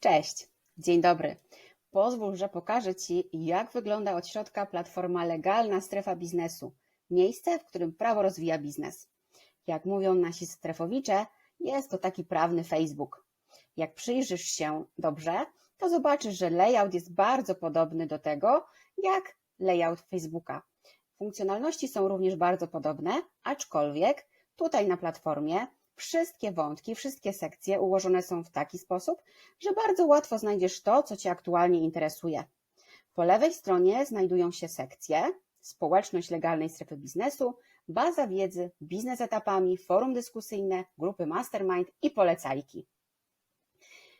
Cześć, dzień dobry. Pozwól, że pokażę Ci, jak wygląda od środka platforma Legalna Strefa Biznesu. Miejsce, w którym prawo rozwija biznes. Jak mówią nasi strefowicze, jest to taki prawny Facebook. Jak przyjrzysz się dobrze, to zobaczysz, że layout jest bardzo podobny do tego, jak layout Facebooka. Funkcjonalności są również bardzo podobne, aczkolwiek tutaj na platformie wszystkie wątki, wszystkie sekcje ułożone są w taki sposób, że bardzo łatwo znajdziesz to, co Cię aktualnie interesuje. Po lewej stronie znajdują się sekcje społeczność legalnej strefy biznesu, baza wiedzy, biznes etapami, forum dyskusyjne, grupy mastermind i polecajki.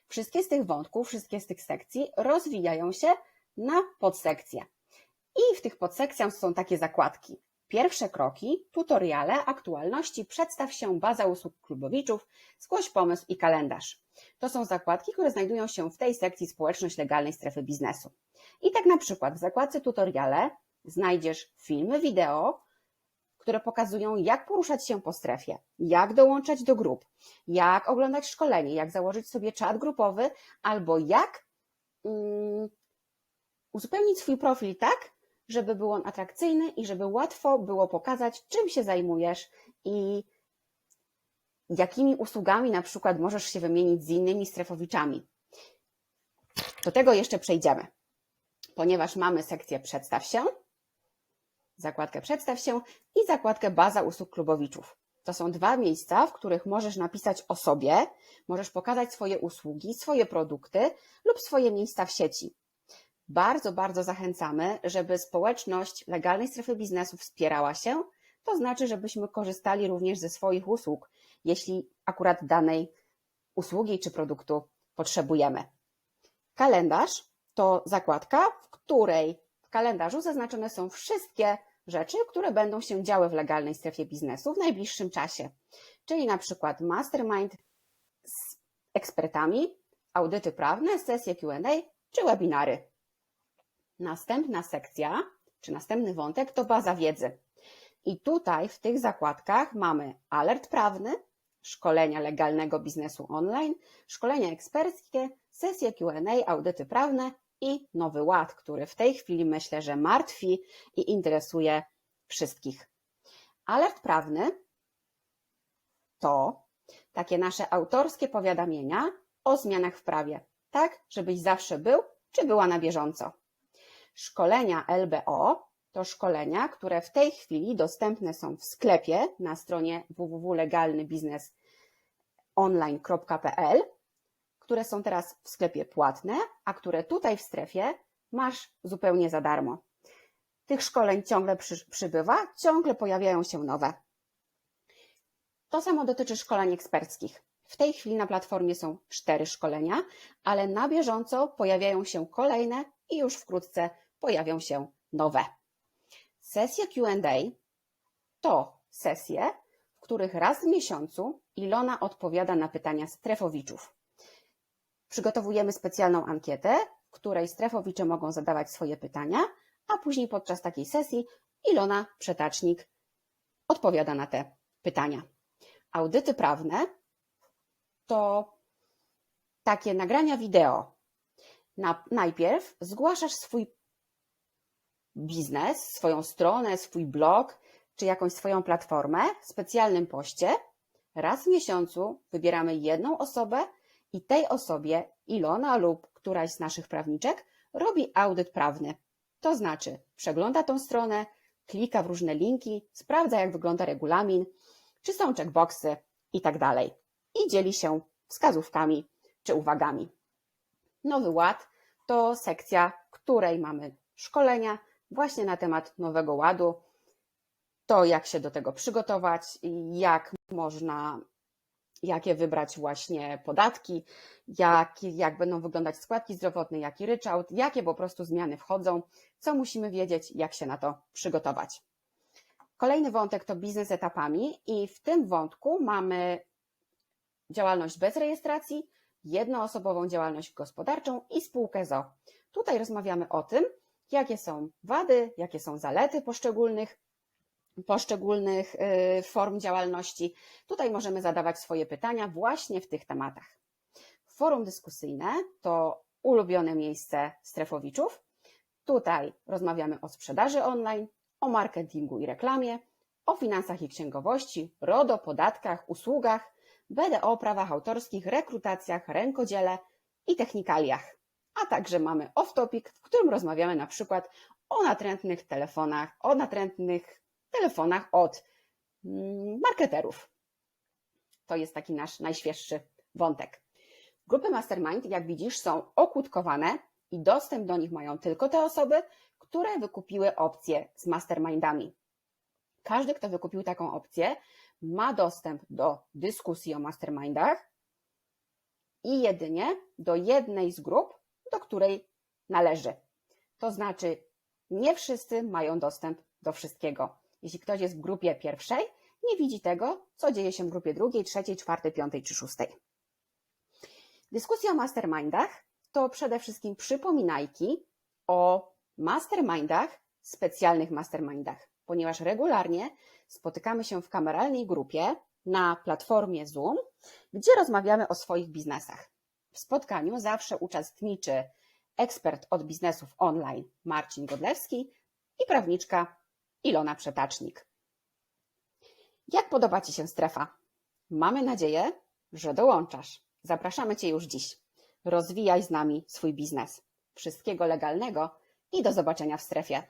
Wszystkie z tych wątków, wszystkie z tych sekcji rozwijają się na podsekcje. I w tych podsekcjach są takie zakładki. Pierwsze kroki, tutoriale, aktualności, przedstaw się, baza usług klubowiczów, zgłoś pomysł i kalendarz. To są zakładki, które znajdują się w tej sekcji społeczność legalnej strefy biznesu. I tak na przykład w zakładce tutoriale znajdziesz filmy wideo, które pokazują, jak poruszać się po strefie, jak dołączać do grup, jak oglądać szkolenie, jak założyć sobie czat grupowy, albo jak um, uzupełnić swój profil tak, żeby był on atrakcyjny i żeby łatwo było pokazać, czym się zajmujesz i jakimi usługami na przykład możesz się wymienić z innymi strefowiczami. Do tego jeszcze przejdziemy, ponieważ mamy sekcję Przedstaw się, zakładkę Przedstaw się i zakładkę Baza usług klubowiczów. To są dwa miejsca, w których możesz napisać o sobie, możesz pokazać swoje usługi, swoje produkty lub swoje miejsca w sieci. Bardzo, bardzo zachęcamy, żeby społeczność legalnej strefy biznesu wspierała się, to znaczy, żebyśmy korzystali również ze swoich usług, jeśli akurat danej usługi czy produktu potrzebujemy. Kalendarz to zakładka, w której w kalendarzu zaznaczone są wszystkie rzeczy, które będą się działy w legalnej strefie biznesu w najbliższym czasie, czyli na przykład mastermind z ekspertami, audyty prawne, sesje Q&A czy webinary. Następna sekcja, czy następny wątek to baza wiedzy. I tutaj w tych zakładkach mamy alert prawny, szkolenia legalnego biznesu online, szkolenia eksperckie, sesje QA, audyty prawne i nowy ład, który w tej chwili myślę, że martwi i interesuje wszystkich. Alert prawny to takie nasze autorskie powiadomienia o zmianach w prawie, tak żebyś zawsze był czy była na bieżąco. Szkolenia LBO to szkolenia, które w tej chwili dostępne są w sklepie na stronie www.legalnybiznesonline.pl, które są teraz w sklepie płatne, a które tutaj w strefie masz zupełnie za darmo. Tych szkoleń ciągle przy, przybywa, ciągle pojawiają się nowe. To samo dotyczy szkoleń eksperckich. W tej chwili na platformie są cztery szkolenia, ale na bieżąco pojawiają się kolejne i już wkrótce pojawią się nowe. Sesje QA to sesje, w których raz w miesiącu Ilona odpowiada na pytania strefowiczów. Przygotowujemy specjalną ankietę, w której strefowicze mogą zadawać swoje pytania, a później podczas takiej sesji Ilona Przetacznik odpowiada na te pytania. Audyty prawne to takie nagrania wideo. Na, najpierw zgłaszasz swój biznes, swoją stronę, swój blog czy jakąś swoją platformę w specjalnym poście. Raz w miesiącu wybieramy jedną osobę i tej osobie Ilona lub któraś z naszych prawniczek robi audyt prawny. To znaczy przegląda tą stronę, klika w różne linki, sprawdza jak wygląda regulamin, czy są checkboxy i tak. I dzieli się wskazówkami czy uwagami. Nowy Ład to sekcja, której mamy szkolenia, właśnie na temat Nowego Ładu. To, jak się do tego przygotować, jak można, jakie wybrać właśnie podatki, jak, jak będą wyglądać składki zdrowotne, jaki ryczałt, jakie po prostu zmiany wchodzą, co musimy wiedzieć, jak się na to przygotować. Kolejny wątek to biznes etapami i w tym wątku mamy działalność bez rejestracji, jednoosobową działalność gospodarczą i spółkę ZO. Tutaj rozmawiamy o tym, jakie są wady, jakie są zalety poszczególnych, poszczególnych y, form działalności. Tutaj możemy zadawać swoje pytania właśnie w tych tematach. Forum dyskusyjne to ulubione miejsce strefowiczów. Tutaj rozmawiamy o sprzedaży online, o marketingu i reklamie, o finansach i księgowości, RODO, podatkach, usługach, BDO, prawach autorskich, rekrutacjach, rękodziele i technikaliach. A także mamy off-topic, w którym rozmawiamy na przykład o natrętnych telefonach, o natrętnych telefonach od mm, marketerów. To jest taki nasz najświeższy wątek. Grupy Mastermind, jak widzisz, są okutkowane i dostęp do nich mają tylko te osoby, które wykupiły opcje z mastermindami. Każdy, kto wykupił taką opcję, ma dostęp do dyskusji o mastermindach i jedynie do jednej z grup, której należy. To znaczy, nie wszyscy mają dostęp do wszystkiego. Jeśli ktoś jest w grupie pierwszej, nie widzi tego, co dzieje się w grupie drugiej, trzeciej, czwartej, piątej czy szóstej. Dyskusja o mastermindach to przede wszystkim przypominajki o mastermindach, specjalnych mastermindach, ponieważ regularnie spotykamy się w kameralnej grupie na platformie Zoom, gdzie rozmawiamy o swoich biznesach. W spotkaniu zawsze uczestniczy ekspert od biznesów online Marcin Godlewski i prawniczka Ilona Przetacznik. Jak podoba Ci się strefa? Mamy nadzieję, że dołączasz. Zapraszamy Cię już dziś. Rozwijaj z nami swój biznes. Wszystkiego legalnego i do zobaczenia w strefie.